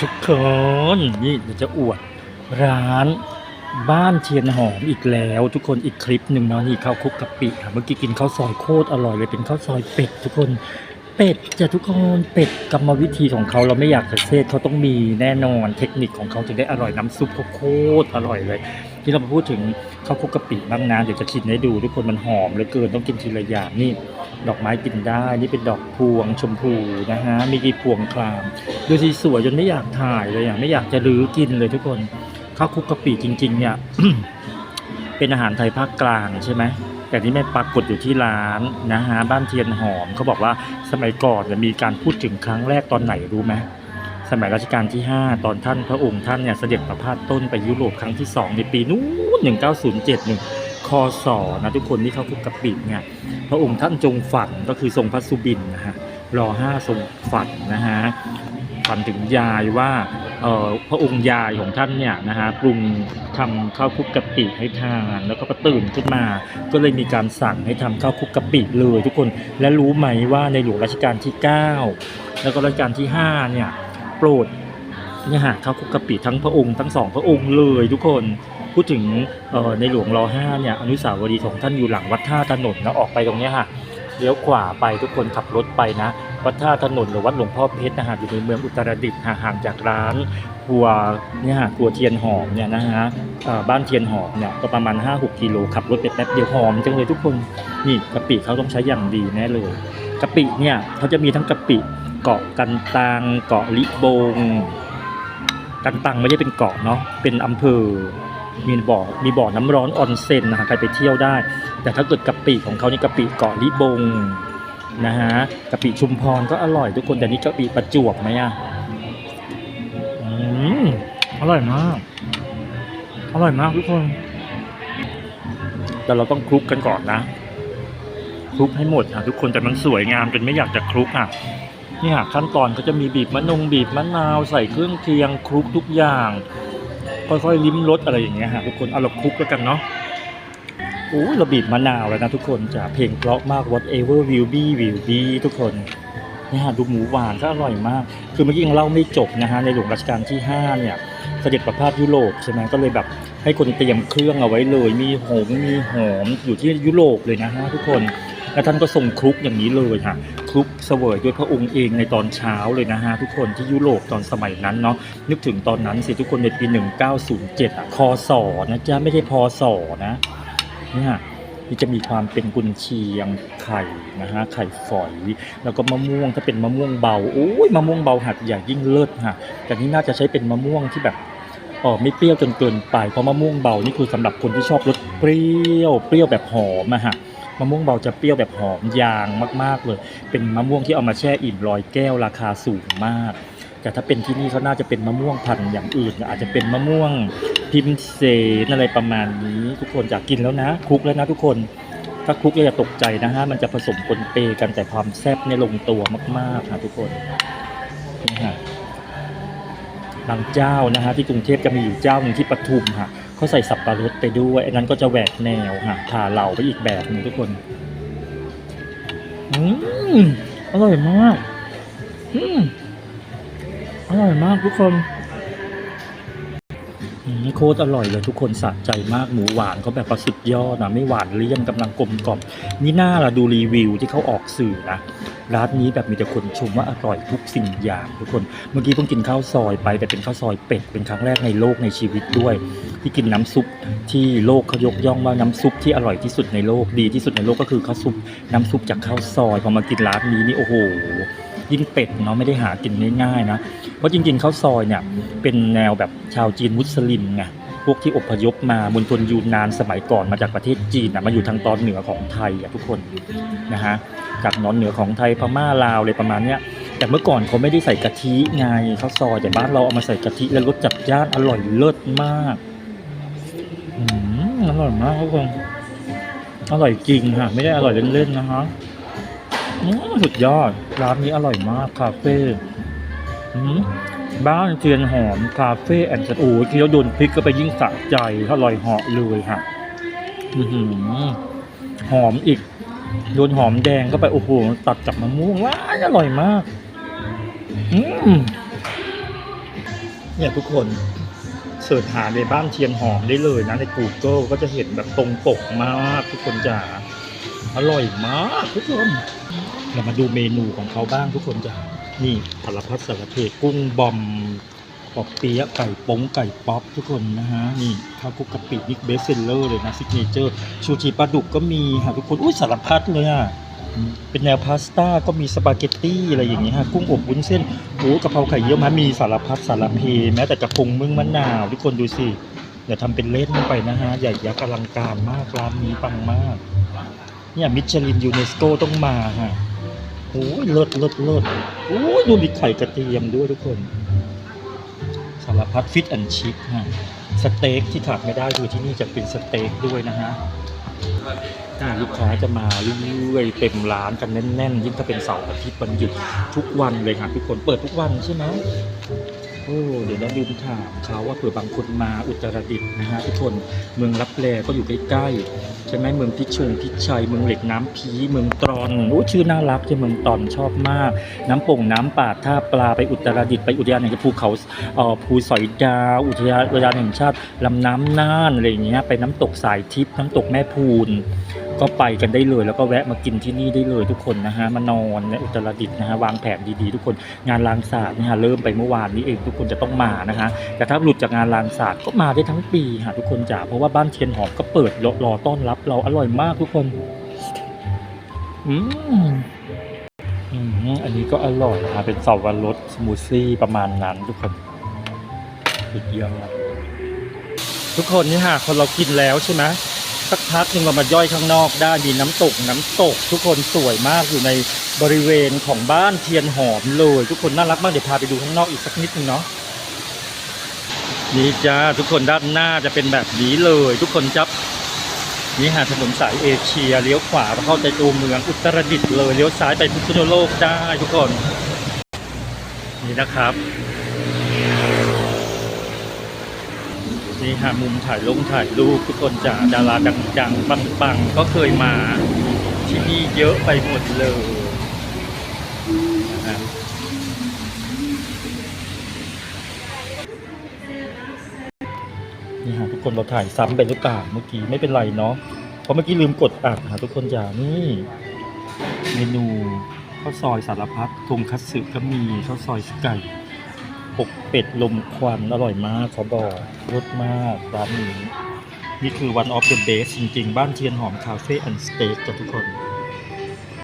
ทุกคนนี่เดี๋ยวจะอวดร้านบ้านเทียนหอมอีกแล้ว ทุกคนอีกคลิปหนึ่งเนาะนี่ข้าวคลุกกะปิค่ะเมื่อกี้กินข้าวซอยโคตรอร่อยเลยเป็นข้าวซอยเป็ดทุกคน เป็ดจะทุกคนเป็ดกรรมวิธีของเขาเราไม่อยากจะเซตเขาต้องมีแน่นอนเทคนิคของเขาถึงได้อร่อยน้ำซุปเขาโคตรอร่อยเลย ที่เราพูดถึงข้าวคุกกะปิบ้างนะเดี๋ยวจะชิมให้ดูทุกคนมันหอมเหลือเกินต้องกินทีละอย่างนี่ ดอกไม้กินได้นี่เป็นดอกพวงชมพูนะฮะมีกี่พวงคลามดูสิสวยจนไม่อยากถ่ายเลยอะไม่อยากจะรื้อกินเลยทุกคนข้าวคุกกะปิจริงๆเนี่ยเป็นอาหารไทยภาคกลางใช่ไหม แต่นี่ไม่ปรากฏอยู่ที่ร้านนะฮะบ้านเทียนหอมเขาบอกว่าสมัยก่อนจะมีการพูดถึงครั้งแรกตอนไหนรู้ไหมสมัยรัชกาลที่ 5 ตอนท่านพระองค์ท่านเนี่ยเสด็จประพาสต้นไปยุโรปครั้งที่ 2 ในปีนู้น1907คศนะทุกคนที่เขาคุกกะปิเนี่ยพระองค์ท่านจงฝันก็คือทรงพระสุบินนะฮะรอห้าทรงฝันนะฮะฝันถึงยายว่า พระองค์ยายของท่านเนี่ยนะฮะปรุงทำข้าวคุกกะปิให้ทานแล้วก็ตื่นขึ้นมา ก็เลยมีการสั่งให้ทำข้าวคุกกะปิเลยทุกคนและรู้ไหมว่าในหลวงรัชกาลที่ 9 แล้วก็รัชกาลที่5เนี่ยโปรดเนี่ยฮะข้าวคุกกะปิทั้งพระองค์ทั้งสองพระองค์เลยทุกคนพูดถึงในหลวงร5เนี่ยอนุสาวรีย์ของท่านอยู่หลังวัดท่าถนนนะออกไปตรงเนี้ยค่ะ เลี้ยวขวาไปทุกคนขับรถไปนะ วัดท่าถนนหรือวัดหลวงพ่อเพชรนะฮะอยู่ในเมืองอุตรดิตถ์ห่างจากร้านครัวเนี่ยฮะครัวเทียนหอมเนี่ยนะฮะบ้านเทียนหอมเนี่ยก็ประมาณ 5-6กิโลขับรถไปแป๊บเดียวหอมจังเลยทุกคนนี่กะปิเขาต้องใช้อย่างดีแน่เลยกะปิเนี่ยเขาจะมีทั้งกะปิเกาะกันตังเกาะลิบงกันตังไม่ได้เป็นเกาะเนาะเป็นอำเภอ มีบ่อมีบ่อน้ำร้อนออนเซ็นนะฮะใครไปเที่ยวได้ แต่ถ้าเกิดกะปิของเขานี่กะปิเกาะลิบงนะฮะกะปิชุมพรก็อร่อยทุกคนแต่นี่กะปิประจวบไหมอะอืมอร่อยมากอร่อยมากทุกคน แต่เราต้องคลุกกันก่อนนะคลุกให้หมดอะทุกคนแต่มันสวยงามจนไม่อยากจะคลุกอะเนี่ยขั้นตอนก็จะมีบีบมะนงบีบมะนาวใส่เครื่องเคียงคลุกทุกอย่าง ค่อยๆลิ้มรสอะไรอย่างเงี้ยฮะทุกคนเอาเราคลุกแล้วกันเนาะโอ้เราบีบมะนาวแล้วนะทุกคนจะเพลงเพราะมาก whatever will be will be ทุกคนนี่ฮะดูหมูหวานก็อร่อยมาก คือเมื่อกี้ยังเล่าไม่จบนะฮะในหลวงรัชกาลที่ 5 เนี่ยเสด็จประพาสยุโรปใช่ไหมก็เลยแบบให้คนเตรียมเครื่องเอาไว้เลย มีหงมีหอมอยู่ที่ยุโรปเลยนะฮะทุกคน แล้วท่านก็ทรงคลุกอย่างนี้เลยค่ะคลุกเสวยด้วยพระองค์เองในตอนเช้าเลยนะฮะทุกคนที่ยุโรปตอนสมัยนั้นเนาะนึกถึงตอนนั้นสิทุกคนในปี 1907อะคศนะจ๊ะไม่ใช่พศนะเนี่ยนี่จะมีความเป็นกุนเชียงไข่นะฮะไข่ฝอย แล้วก็มะม่วงถ้าเป็นมะม่วงเบาโอ้ยมะม่วงเบาหัดใหญ่ยิ่งเลิศฮะแต่นี่น่าจะใช้เป็นมะม่วงที่แบบเออไม่เปรี้ยวจนเกินไปเพราะมะม่วงเบานี่คือสำหรับคนที่ชอบรสเปรี้ยวเปรี้ยวแบบหอมอะฮะ มะม่วงเบาจะเปรี้ยวแบบหอมยางมาก ๆ เลย เป็นมะม่วงที่เอามาแช่อิ่มลอยแก้วราคาสูงมาก แต่ถ้าเป็นที่นี่เขาน่าจะเป็นมะม่วงพันธุ์อย่างอื่น อาจจะเป็นมะม่วงพิมเซนอะไรประมาณนี้ ทุกคนอยากกินแล้วนะคลุกแล้วนะทุกคนถ้าคลุกอย่าตกใจนะฮะมันจะผสมปนเปกันแต่ความแซ่บเนี่ยลงตัวมากๆค่ะทุกคนนี่ฮะบางเจ้านะฮะที่กรุงเทพจะมีอยู่เจ้าหนึ่งที่ปทุมค่ะ เขาใส่สับปะรดไปด้วยอันนั้นก็จะแหวกแนวค่ะผ่าเหลาไปอีกแบบหนึงทุกคน อืมอร่อยมาก อืมอร่อยมากทุกคนโคตรอร่อยเลยทุกคนสะใจมากหมูหวานเขาแบบประสุดยอดนะไม่หวานเลี่ยนกำลังกลมกล่อมนี่น่าละดูรีวิวที่เขาออกสื่อนะ ร้านนี้แบบมีแต่คนชมว่าอร่อยทุกสิ่งอย่างทุกคน เมื่อกี้เพิ่งกินข้าวซอยไป แต่เป็นข้าวซอยเป็ดเป็นครั้งแรกในโลกในชีวิตด้วย ที่กินน้ำซุปที่โลกเขายกย่องว่าน้ำซุปที่อร่อยที่สุดในโลกดีที่สุดในโลกก็คือข้าวซุปน้ำซุปจากข้าวซอยพอมากินร้านนี้นี่โอ้โหยิ่งเป็ดเนาะไม่ได้หากินง่ายๆนะเพราะจริงๆข้าวซอยเนี่ยเป็นแนวแบบชาวจีนมุสลิมไง พวกที่อพยพมามณฑลยูนนานสมัยก่อนมาจากประเทศจีนนะมาอยู่ทางตอนเหนือของไทยอะทุกคนนะฮะจากนอนเหนือของไทยพม่าลาวเลยประมาณเนี้ยแต่เมื่อก่อนเขาไม่ได้ใส่กะทิไงข้าวซอยแต่บ้านเราเอามาใส่กะทิแล้วรสจัดจ้านอร่อยเลิศมากอืมอร่อยมากทุกคนอร่อยจริงค่ะไม่ได้อร่อยเล่นๆนะฮะอืมสุดยอดร้านนี้อร่อยมากคาเฟ่อืม บ้านเทียนหอมคาเฟ่แอนด์โอ้ยเคี้ยวโดนพริกก็ไปยิ่งสะใจอร่อยเหาะเลยฮะหอมอีก โดนหอมแดงก็ไปโอ้โหตัดกับมะม่วงว้าอร่อยมากเนี่ยทุกคนเสิร์ชหาในบ้านเทียนหอมได้เลยนะใน Google ก็จะเห็นแบบตรงปกมากทุกคนจ๋าอร่อยมากทุกคนเรามาดูเมนูของเขาบ้างทุกคนจ๋า นี่สารพัดสารเพกุ้งบอมปอบเปี๊ยะไก่ป้งไก่ป๊อปทุกคนนะฮะ นี่ข้าวคุกกะปินี่เบสเซลเลอร์เลยนะซิกเนเจอร์ ชูชีปลาดุกก็มีค่ะทุกคน อุ้ยสารพัดเลยอะ เป็นแนวพาสต้าก็มีสปาเกตตี้อะไรอย่างเงี้ยฮะ กุ้งอบวุ้นเส้นโอ้กะเพราไข่เยี่ยวม้ามีสารพัดสารเพแม้แต่กระพงมึงมะนาว ทุกคนดูสิอย่าทำเป็นเล่นไปนะฮะ ใหญ่ยักษ์อลังการมากร้านนี้ปังมาก เนี่ยมิชลินยูเนสโกต้องมาฮะ โอ้ยเลิศเลิศเลิศโอ้ยดูมีไข่กระเทียมด้วยทุกคน สารพัดฟิตแอนชิพฮะสเต็กที่ขาดไม่ได้คือที่นี่จะเป็นสเต็กด้วยนะฮะอ่ลูกค้าจะมาเรื่อยๆเต็มร้านกันแน่นๆ ยิ่งถ้าเป็นเสาร์อาทิตย์วันหยุดทุกวันเลยค่ะทุกคนเปิดทุกวันใช่ไหม โอ้เดี๋ยวเราลืมถามเขาว่าเผื่อบางคนมาอุตรดิตถ์นะฮะทุกคนเมืองรับแลก็อยู่ใกล้ๆใช่ไหมเมืองพิชงพิชัยเมืองเหล็กน้ำพีเมืองตรอนโอ้ชื่อน่ารักใช่เมืองตรอนชอบมาก น้ำโป่งน้ำป่าท่าปลาไปอุตรดิตถ์ไปอุทยานแห่งชาติภูเขาเอ่อภูสอยดาวอุทยานอุทยานแห่งชาติลำน้ำน่านอะไรอย่างเงี้ยไปน้ำตกสายทิพย์น้ำตกแม่พูน ก็ไปกันได้เลย แล้วก็แวะมากินที่นี่ได้เลยทุกคนนะฮะมานอนในอุตรดิตถ์นะฮะวางแผนดีๆทุกคนงานลางศาสตร์นี่ยฮะเริ่มไปเมื่อวานนี้เองทุกคนจะต้องมานะฮะแต่ถ้าหลุดจากงานลางศาสตร์ก็มาได้ทั้งปีฮะทุกคนจ๋าเพราะว่าบ้านเทียนหอมก็เปิดรอต้อนรับเราอร่อยมากทุกคนอืมอันนี้ก็อร่อยนะเป็นเสาวรสสมูทซี่ประมาณนั้นทุกคนสุดยอดทุกคนนี่ฮะคนเรากินแล้วใช่ไหม สักพักหนึ่งเรามาย่อยข้างนอกได้มีน้ำตกน้ำตก ทุกคนสวยมากอยู่ในบริเวณของบ้านเทียนหอมเลย ทุกคนน่ารักมากเดี๋ยวพาไปดูข้างนอกอีกสักนิดนึงเนาะนี่จ้าทุกคนด้านหน้าจะเป็นแบบนี้เลย ทุกคนจับนี่หาถนนสายเอเชียเลี้ยวขวาเข้าใจตัวเมืองอุตรดิตถ์เลยเลี้ยวซ้ายไปพิษณุโลกได้ทุกคน นี่นะครับ นี่ฮะมุมถ่ายลงถ่ายรูปทุกคนจ๋าดาราดังๆปังๆก็เคยมาที่นี่เยอะไปหมดเลยนะนี่ฮะทุกคนเราถ่ายซ้ำไปหรือเปล่าเมื่อกี้ไม่เป็นไรเนาะเพราะเมื่อกี้ลืมกดอัดค่ะทุกคนจ๋านี่เมนูข้าวซอยสารพัดทงคัตสึก็มีข้าวซอยไก่ ปกเป็ดลมควันอร่อยมากขอบอกรสมากร้านนี้นี่คือ one of the best จริงๆ บ้านเทียนหอมคาเฟ่แอนด์สเต็กจ้ะทุกคน